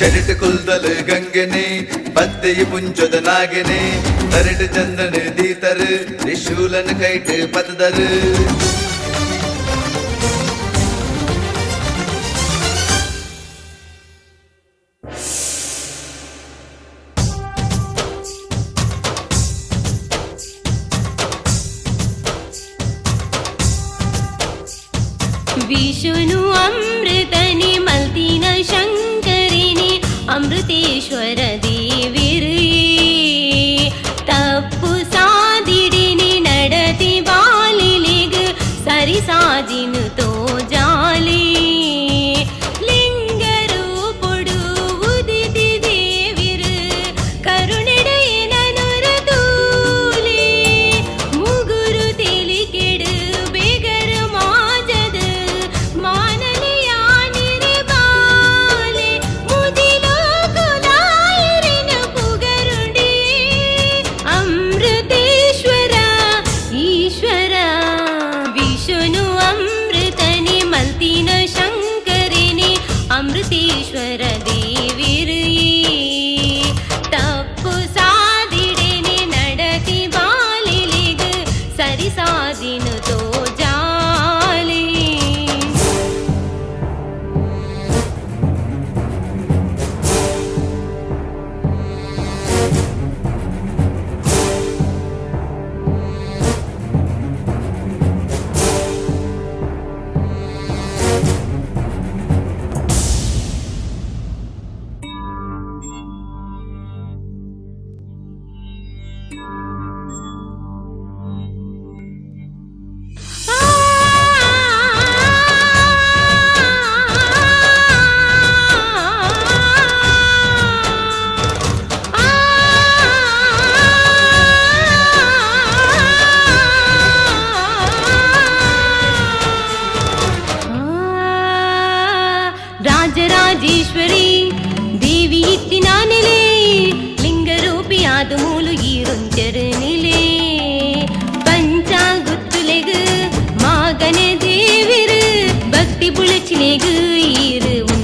ಜಡಿತ ಕುಲ್ದಲ ಗಂಗೆನೆ பத்தைய புஞ்சொதனாகினே தரிட்டு சந்தனு தீத்தரு ரிஷூலன் கைட்டு பத்துதரு விஷ்ணு அம்மா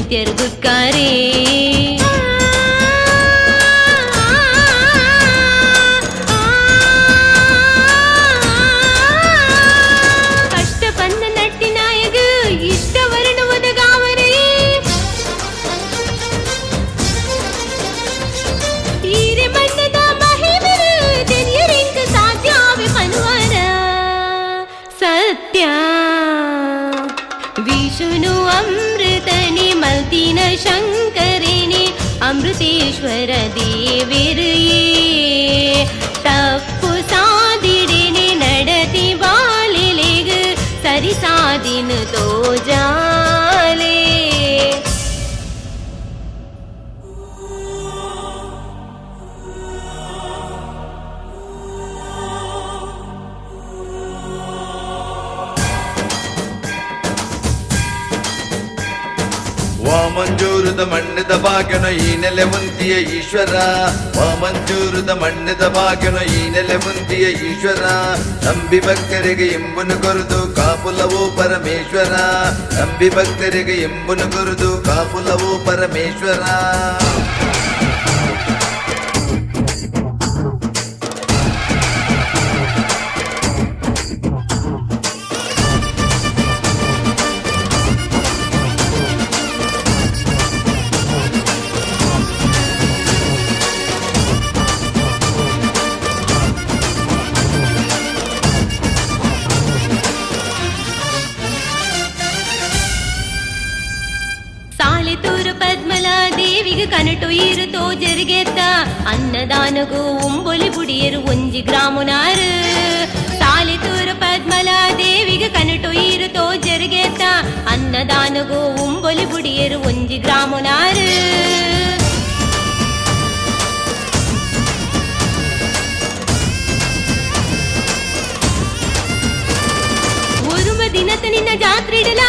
நித்தியர்குக்காரே ஈஸ்வர தேவிரு ವಾಮಂಜೂರದ ಮಣ್ಣದ ಬಾಗಿನ ಈ ನೆಲೆ ಮುಂತಿಯ ಈಶ್ವರ. ವಾಮಂಜೂರದ ಮಣ್ಣದ ಬಾಗಿನ ಈ ನೆಲೆ ಮುಂತಿಯ ಈಶ್ವರ. ನಂಬಿ ಭಕ್ತರಿಗೆ ಎಂಬುನು ಕೊರದು ಕಾಪುಲವೋ ಪರಮೇಶ್ವರ. ನಂಬಿ ಭಕ್ತರಿಗೆ ಎಂಬುನು ಕೊರದು ಕಾಪುಲವೋ ಪರಮೇಶ್ವರ. ದೇವಿಗೆ ಕನಟು ಈರು ತೋಜರಿಗೆತ್ತ ಅನ್ನದಾನಗೂ ಉಂಬೊಲಿ ಬುಡಿಯರು ಒಂಜಿ ಗ್ರಾಮುನಾರು ಸಾಲಿತೂರು ಪದ್ಮಲ ದೇವಿಗೆ ಕನಟು ಈರು ತೋಜರಿಗೆತ್ತ ಅನ್ನದಾನಗೂ ಉಂಬೊಲಿ ಬುಡಿಯರು ಒಂಜಿ ಗ್ರಾಮುನಾರು ಒರುಮ ದಿನತ ನಿನ್ನ ಜಾತ್ರಿಡಲ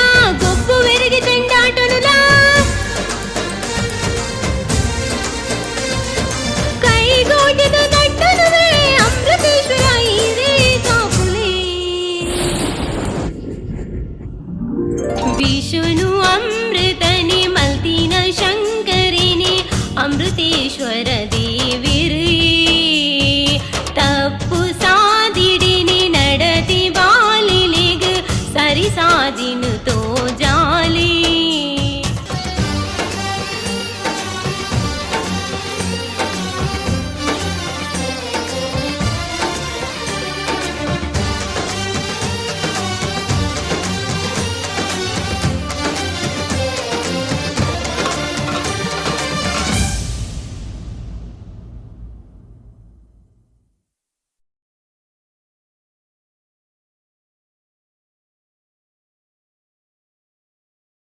ஈஸ்வனு